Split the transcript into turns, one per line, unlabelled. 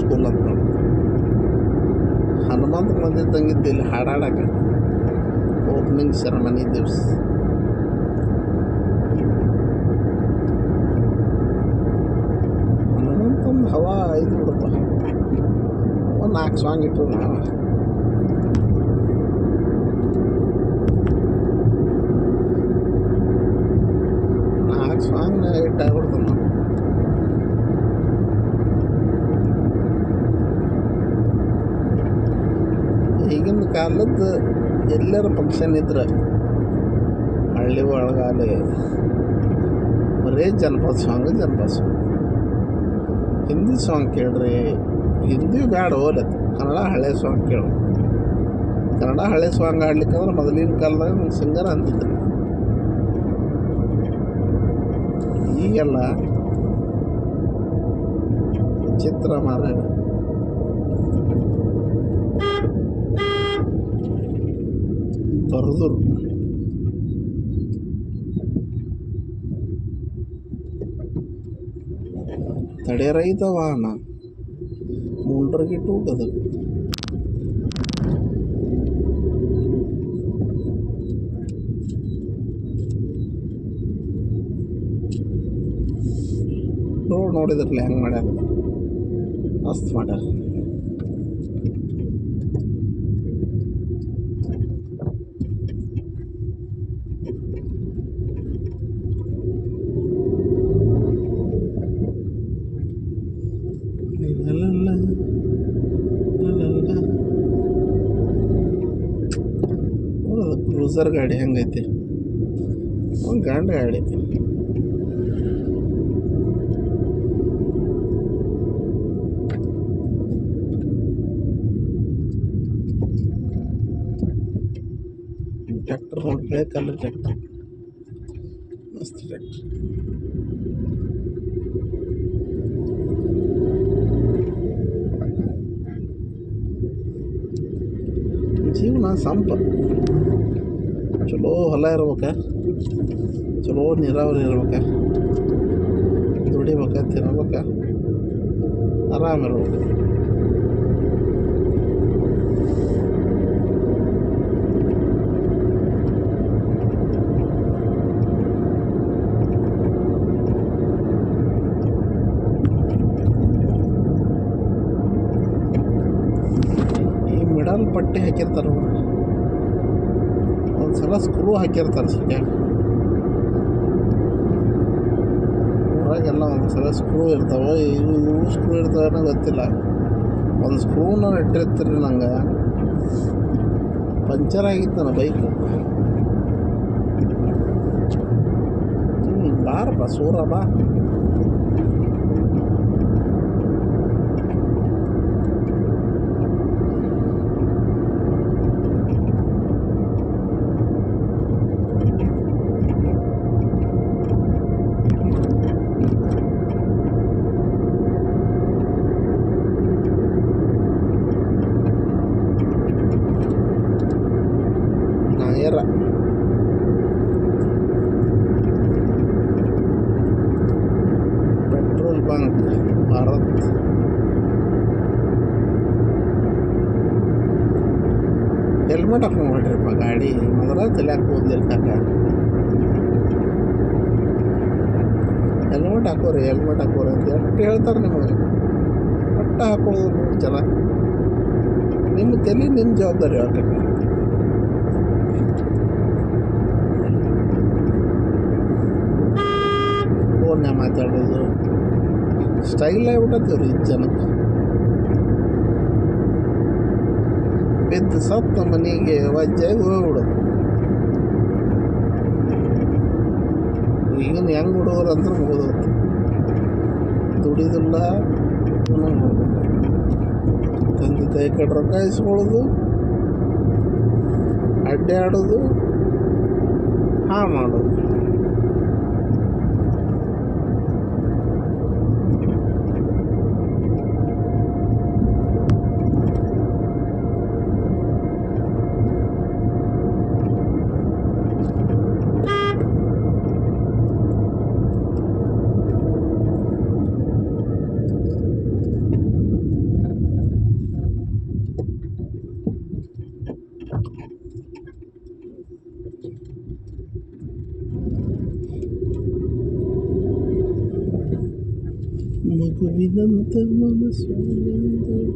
School ಅಂತ ನೋಡಿ ಹನುಮಂತ ಮಂದಿ ತಂಗಿದ್ದು ಇಲ್ಲಿ ಹಾಡಾಡಕ್ಕೆ ಓಪನಿಂಗ್ ಸೆರೆಮನಿ ದಿವಸ. ಹನುಮಂತಂದು ಹವಾ ಇದು ಬಿಡಪ್ಪ ಒಂದು ನಾಲ್ಕು ಸಾಂಗ್ ಇಟ್ಟು ನಾವು. ನಾಲ್ಕು ಸಾಂಗ್ನ ಇಟ್ಟಾಗ್ಬಿಡ್ತಾನೆ ನಾವು. ಈಗಿನ ಕಾಲದ್ದು ಎಲ್ಲರ ಫಂಕ್ಷನ್ ಇದ್ರೆ. ಹಳ್ಳಿ ಒಳಗಾಲೆ ಬರೀ ಜನಪದ ಸಾಂಗ್ ಜನಪದ ಸಾಂಗ್ ಹಿಂದಿ ಸಾಂಗ್ ಕೇಳ್ರಿ, ಹಿಂದಿ ಗಾಡ್ ಹೋಲತ್ತೆ ಕನ್ನಡ ಹಳೆ ಸಾಂಗ್ ಕೇಳು. ಕನ್ನಡ ಹಳೆ ಸಾಂಗ್ ಆಡ್ಲಿಕ್ಕಂದ್ರೆ ಮೊದಲಿನ ಕಾಲದಾಗ ಒಂದು ಸಿಂಗರ್ ಅಂತಿದ್ರು ಈಗೆಲ್ಲ ಚಿತ್ರ ಮಾರ ಬರದ್ರು ತಡೆರಹಿತ ವಾಹನ ಮುಂಡ್ರಗಿಟ್ಟು ಗದಗ ರೋಡ್ ನೋಡಿದ್ರಲ್ಲ ಹೆಂಗೆ ಮಾಡ್ಯಾರ ಮಸ್ತ್ ಮಾಡ್ಯಾರ ನೋಡೋದು ಕ್ರೂಸರ್ ಗಾಡಿ ಹೆಂಗೈತಿ ಒಂದು ಗಂಡ ಗಾಡಿ ಟ್ರ್ಯಾಕ್ಟರ್ ನೋಡಿ ಕಲರ್ ಟ್ರ್ಯಾಕ್ಟರ್ ಮಸ್ತ್ ಟ್ರ್ಯಾಕ್ಟರ್ ಜೀವನ ಸಂಪ ಚಲೋ ಹೊಲ ಇರ್ಬೇಕ. ಚಲೋ ನೀರಾವರಿ ಇರ್ಬೇಕ. ದುಡಿಬೇಕ ತಿನ್ಬೇಕ ಆರಾಮಿರ್ಬೇಕು ಪಟ್ಟಿ ಹಾಕಿರ್ತಾರೆ ಸಲ ಸ್ಕ್ರೂ ಹಾಕಿರ್ತಾರೆ ಸರಿಯಾಗಿ ಊರಾಗೆಲ್ಲ ಒಂದು ಸಲ ಸ್ಕ್ರೂ ಇರ್ತಾವೆ ಇವು ಇವು ಸ್ಕ್ರೂ ಇರ್ತಾವೆ ಗೊತ್ತಿಲ್ಲ ಒಂದು ಸ್ಕ್ರೂನ ಇಟ್ಟಿರ್ತೀರಿ ನಂಗೆ ಪಂಚರ್ ಆಗಿತ್ತು ನನ್ನ ಬೈಕು ಹ್ಞೂ ಬಾರಪ್ಪ ಸೂರ ಬಾ ಹೆಲ್ಮೆಟ್ ಹಾಕೊಂಡು ಗಾಡಿ. ಮೊದಲ ತಲೆಯಾಕ ಕೂದಲಿಲ್ಲ ಕಾಕ ಹೆಲ್ಮೆಟ್ ಹಾಕೋರಿ ಹೆಲ್ಮೆಟ್ ಹಾಕೋರಿ ಅಂತ ಎಷ್ಟು ಹೇಳ್ತಾರೆ ನಿಮಗೆ. ಒಟ್ಟು ನೋಡಿ ಜನ ನಿಮ್ಮ ತಲೆ ನಿಮ್ಮ ಜವಾಬ್ದಾರಿ ಯಾಕಂದ್ರೆ ಫೋನ್ಯಾಗ ಮಾತಾಡೋದು. ಸ್ಟೈಲ್ ಆಗ್ಬಿಟ್ಟತ್ತೀವ್ರಿ ಜನಕ್ಕೆ. ಬಿದ್ದು ಸತ್ತ ಮನೆಗೆ ವಜ್ಜಾಗಿ ಹೋಗ್ಬಿಡೋದು. ಈಗಿನ ಹೆಂಗೆ ಹುಡುಗರು ಅಂದ್ರೆ ಮುಗಿದೋತು ದುಡಿದಿಲ್ಲ ತಂದೆ ತಾಯಿ ಕಡೆ ರೊಕ್ಕ ಇಸ್ಕೊಳ್ಳೋದು, ಅಡ್ಡಾಡೋದು ಹಾ ಮಾಡೋದು. Cuidando tan mala suerte.